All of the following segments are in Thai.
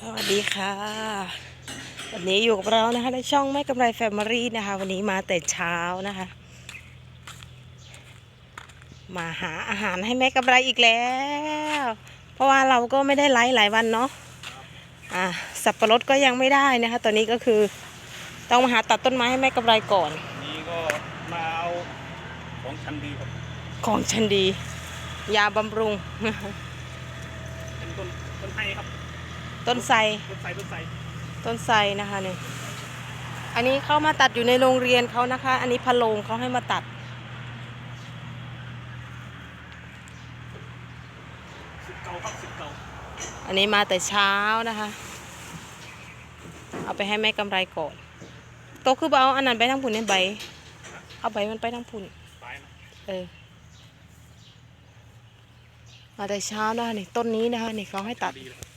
สวัสดีค่ะ วันนี้อยู่กับเรานะคะในช่องไม่กำไรแฟมิลี่นะคะ วันนี้มาแต่เช้านะคะ มาหาอาหารให้แม่กำไรอีกแล้ว เพราะว่าเราก็ไม่ได้ไลฟ์หลายวันเนาะอ่าสับปะรดก็ยังไม่ได้นะคะ ตอนนี้ก็คือต้องมาหาตัดต้นไม้ให้แม่กำไรก่อน นี่ก็มาเอาของชั้นดีครับของฉันดี ยาบำรุง เป็นต้นต้นไทรครับ ต้นไทรต้นไทรต้นไทรต้นไทรนะคะนี่อันนี้เขามาตัดอยู่ในโรงเรียนเขานะคะ อันนี้พะโลงเขาให้มาตัดสิบเก่าครับสิบเก่าอันนี้มาแต่เช้านะคะ เอาไปให้แม่กำไรก่อนโตคือบ่เอาอันนั้นไปทั้งผุนในใบ เอาใบมันไปทั้งผุนตายนะเออมาแต่เช้านะคะนี่ต้นนี้นะคะนี่เขาให้ตัดดีเลย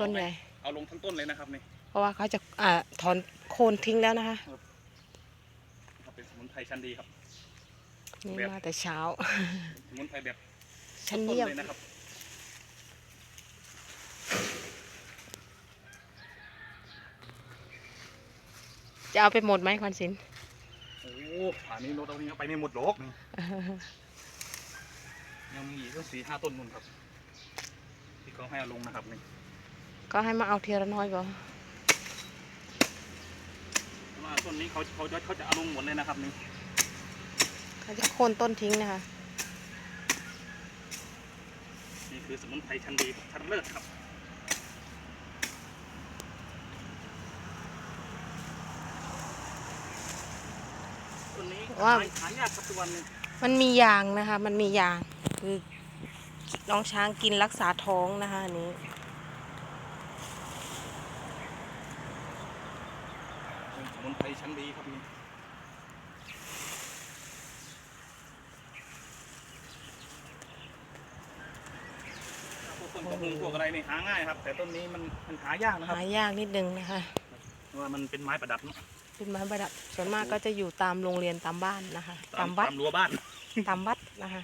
ต้นใหญ่ เอาลงทั้งต้นเลยนะครับนี่เพราะว่าเขาจะอ่าถอนโคนทิ้งแล้วนะคะครับเป็นสมุนไพรชั้นดีครับ นี่มาแต่เช้า สมุนไพรแบบฉันต้นเยี่ยมเลยนะครับจะเอาไปหมดไหมควันสิน โอ้ป่านนี้รถเรานี่ไปไม่หมดหรอกนี่ยังมีอีกตั้งสี่ห้าต้นนู่นครับ ที่เขาให้เอาลงนะครับนี่ ก็ให้มาเอาเทียละน้อยก่อนเพราะว่าต้นนี้เขาเขาเขาจะเอาลงหมดเลยนะครับนี่เขาจะโค่นต้นทิ้งนะคะ นี่คือสมุนไพรชั้นดีชั้นเลิศครับต้นนี้หาหายากครับทุกวันนี้มันมียางนะคะ มันมียางคือน้องช้างกินรักษาท้องนะคะอันนี้เป็น สมุนไพรชั้นดีครับนี่พวกต้นกระหุงพวกอะไรนี่หาง่ายครับ แต่ต้นนี้มันมันหายากนะครับหายากนิดนึงนะคะ เพราะว่ามันเป็นไม้ประดับเนอะเป็นไม้ประดับส่วนมากก็จะอยู่ตามโรงเรียนตามบ้านนะคะ ตามวัดตามรั้วบ้าน ตามวัดนะคะ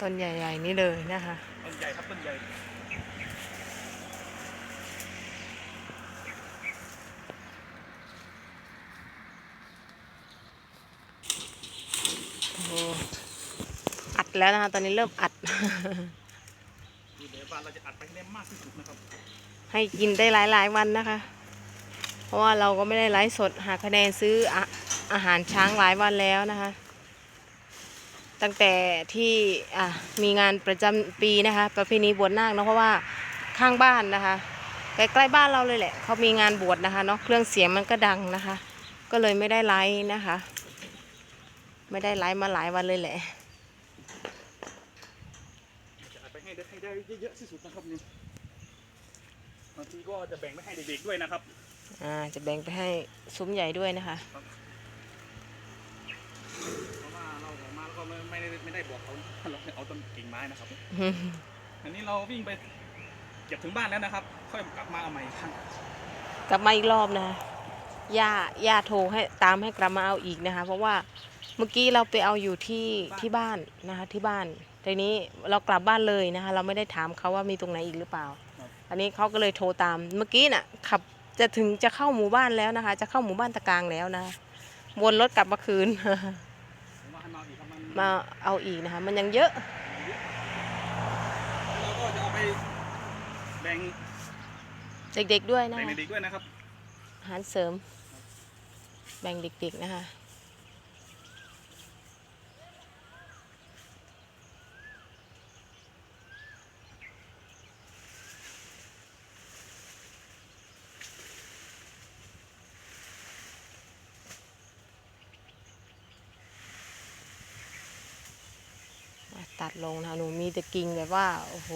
ต้นใหญ่ ๆ นี่เลยนะคะ ต้นใหญ่ครับต้นใหญ่ โอ้โหอัด แล้วนะคะ ตอนนี้เริ่มอัด เดี๋ยวบ้านเราจะอัดไปให้ได้มากที่สุดนะครับให้กินได้หลายๆวันนะคะ เพราะว่าเราก็ไม่ได้ไลฟ์สดหาคะแนนซื้ออาอาหารช้างหลายวันแล้วนะคะ ตั้งแต่ที่อะมีงานประจำปีนะคะ ประเพณีบวชนาคเนาะเพราะว่าข้างบ้านนะคะใกล้ๆบ้านเราเลยแหละเขามีงานบวชนะคะเนาะเครื่องเสียงมันก็ดังนะคะ ก็เลยไม่ได้ไลฟ์นะคะ ไม่ได้ไลฟ์มาหลายวันเลยแหละ จะอัด ไปให้ได้ให้ได้เยอะๆที่สุดนะครับนี่บางทีก็จะแบ่งไปให้เด็กๆด้วยนะครับ อ่า จะแบ่งไปให้ซุ้มใหญ่ด้วยนะคะเพราะว่าเราออกมาแล้วก็ไม่ไม่ได้ไม่ได้บอกเขาเราเอาต้นกิ่งไม้นะครับ อันนี้เราวิ่งไปเก็บถึงบ้านแล้วนะครับ ค่อยกลับมาเอาใหม่อีกครั้งกลับมาอีกรอบนะคะย่าย่าโทรให้ตามให้กลับมาเอาอีกนะคะ เพราะว่า เมื่อกี้เราไปเอาอยู่ที่ที่บ้านนะคะที่บ้านทีนี้เรากลับบ้านเลยนะคะ เราไม่ได้ถามเขาว่ามีตรงไหนอีกหรือเปล่า อันนี้เขาก็เลยโทรตามเมื่อกี้น่ะขับจะถึงจะเข้าหมู่บ้านแล้วนะคะ จะเข้าหมู่บ้านตะกลางแล้วนะวนรถกลับมาคืนผมว่าให้มาเอาอีกครับมันมาเอาอีกนะคะ มันยังเยอะเราก็จะเอาไปแบ่งเด็กๆด้วยนะแบ่งคะเด็กๆด้วยนะครับอาหารเสริม แบ่งเด็กๆนะคะ ตัดลงนะคะหนูมีแต่กิ่งแบบว่าโอ้โห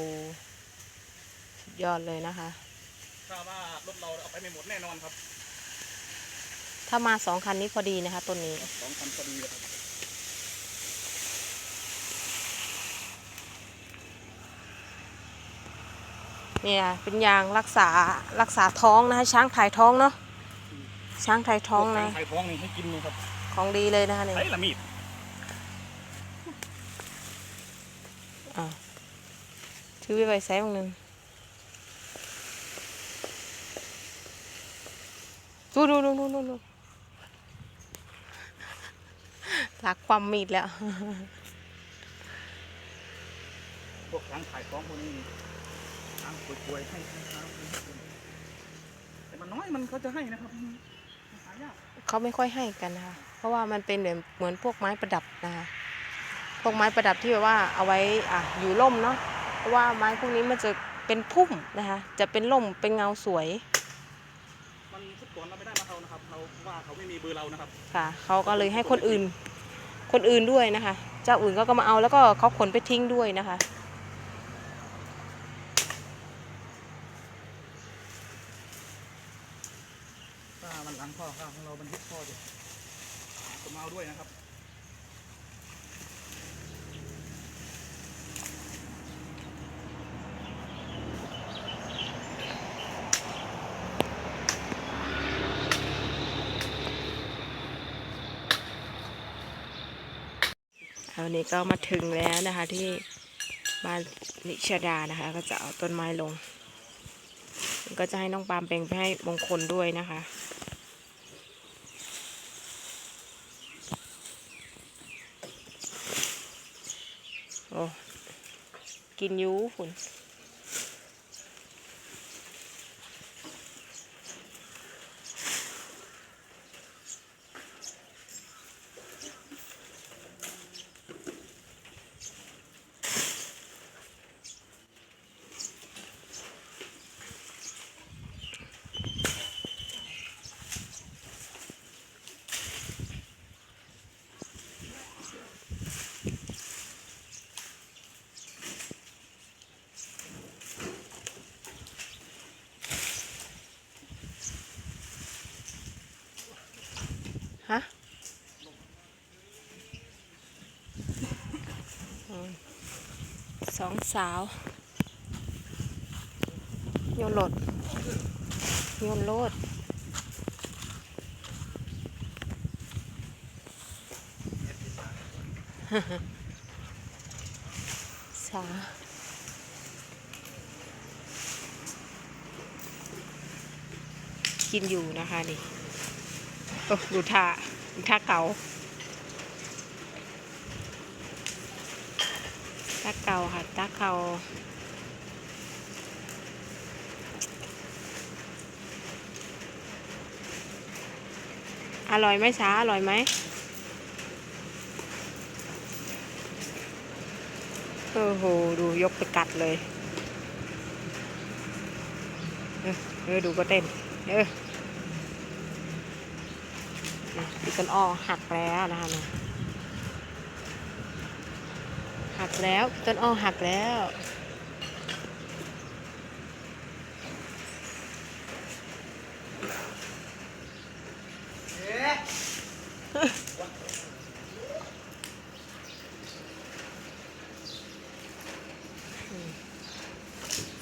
สุดยอดเลยนะคะ ถ้าว่ารถเราเอาไปไม่หมดแน่นอนครับถ้ามาสองคันนี้พอดีนะคะต้นนี้สองคันพอดีเลยครับเนี่ยเป็นยางรักษารักษาท้องนะคะ ช้างถ่ายท้องเนาะช้างถ่ายท้องนะไข่ท้องนี่ให้กินเลยครับของดีเลยนะคะเนี่ย ไอ้ละมีด อ่าถือไปไว้ใส่บางหนึ่งดูดูดูดูดูดูลักความมีดแล้ว พวกช้างขายของพวกนี้ช้างป่วยๆให้ให้ช้างแต่มันน้อยมันเขาจะให้นะครับมันหายาก เขาไม่ค่อยให้กันนะคะ เพราะว่ามันเป็นเหมือนเหมือนพวกไม้ประดับนะคะ พวกไม้ประดับที่แบบว่าเอาไว้อะอยู่ร่มเนาะเพราะว่าไม้พวกนี้มันจะเป็นพุ่มนะคะจะเป็นร่มเป็นเงาสวย มันทุกคนเราไม่ได้มาเอานะครับเราว่าเขาไม่มีเบอร์เรานะครับค่ะเขาก็เลยให้คนอื่น คนอื่นด้วยนะคะ เจ้าอื่นเขาก็มาเอาแล้วก็เขาขนไปทิ้งด้วยนะคะถ้ามันหลังพ่อข้าวของเรามันยึดพ่ออยู่ผมเอาด้วยนะครับ นนี้ก็มาถึงแล้วนะคะที่บ้านนิชดานะคะ ก็จะเอาต้นไม้ลง ก็จะให้น้องปามเป่งไปให้มงคลด้วยนะคะโอ้กินยูฝุ่น สองสาว โยนโหลด โยนโลดสากินอยู่นะคะนี่ โอ้ดูท่าท่าเก่า ท่าเก่าค่ะท่าเก่าอร่อยไหมช้าอร่อยไหมโอ้โห ดูยกไปกัดเลย เออเออดูก็เต้น เออพี่ต้นอ้อหักแล้วนะคะเนี่ย หักแล้วต้นอ้อหักแล้ว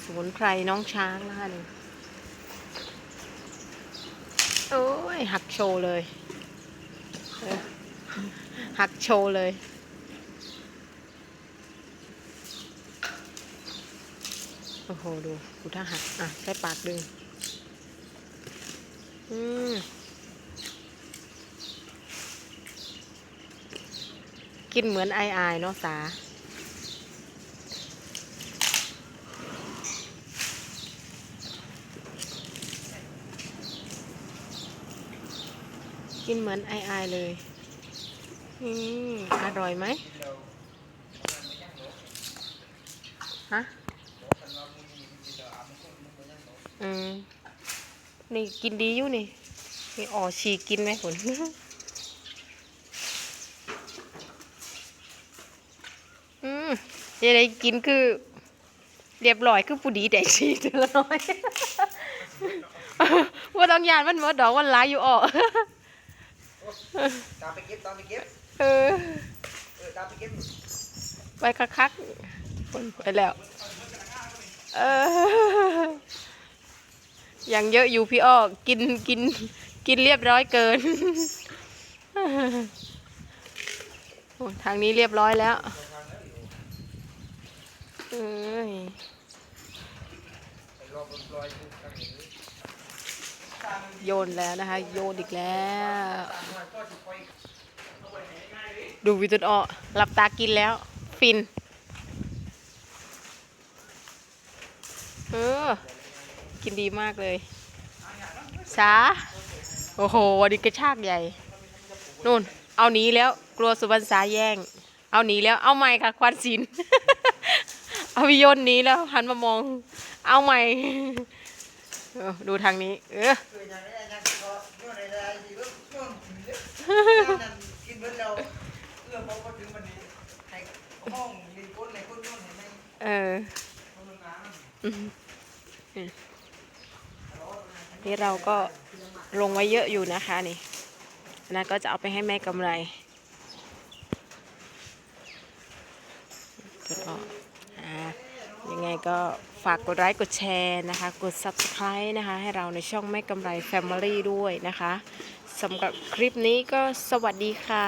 สมุนไพรน้องช้างนะคะนี่โอ้ยหักโชว์เลยเออหักโชว์เลย โอ้โห ดูดูถ้าหัก อะ ใช้ปากดึง อืมกินเหมือนไอไอเนาะสา กินเหมือนไอไอเลย อืม อร่อยไหมฮะ อืมนี่กินดีอยู่นี่นี่อ๋อฉีกกินไหมผลอืมยังไงกินคือ เรียบร้อยคือผู้ดีแต่ฉีกละน้อยว่าต้องยานมันหมดดอกวันหลายอยู่ออกตามไปเก็บตามไปเก็บเออเออตามไปเก็บไปคักๆคนไปแล้ว เออ ยังเยอะอยู่พี่อ้อกินกินกินเรียบร้อยเกินทางนี้เรียบร้อยแล้วเอ้ยโยนแล้วนะคะ โยนอีกแล้ว ดูวิตุนออหลับตากินแล้ว ฟิน เออ กินดีมากเลยช้าโอ้โหวันนี้กระชากใหญ่นู่น เอาหนีแล้วกลัวสุวรรณสาแย่ง เอาหนีแล้วเอาใหม่ค่ะควันศิลเอาวิยนนี้แล้วหันมามอง เอาใหม่ดูทางนี้ เออเออ นี่เราก็ลงไว้เยอะอยู่นะคะนี่นนั้นก็จะเอาไปให้แม่กำไรก็อ่ายังไงก็ฝากกดไลค์กดแชร์นะคะ กด Subscribe นะคะ ให้เราในช่องแม่กำไร Family ด้วยนะคะสำหรับคลิปนี้ก็สวัสดีค่ะ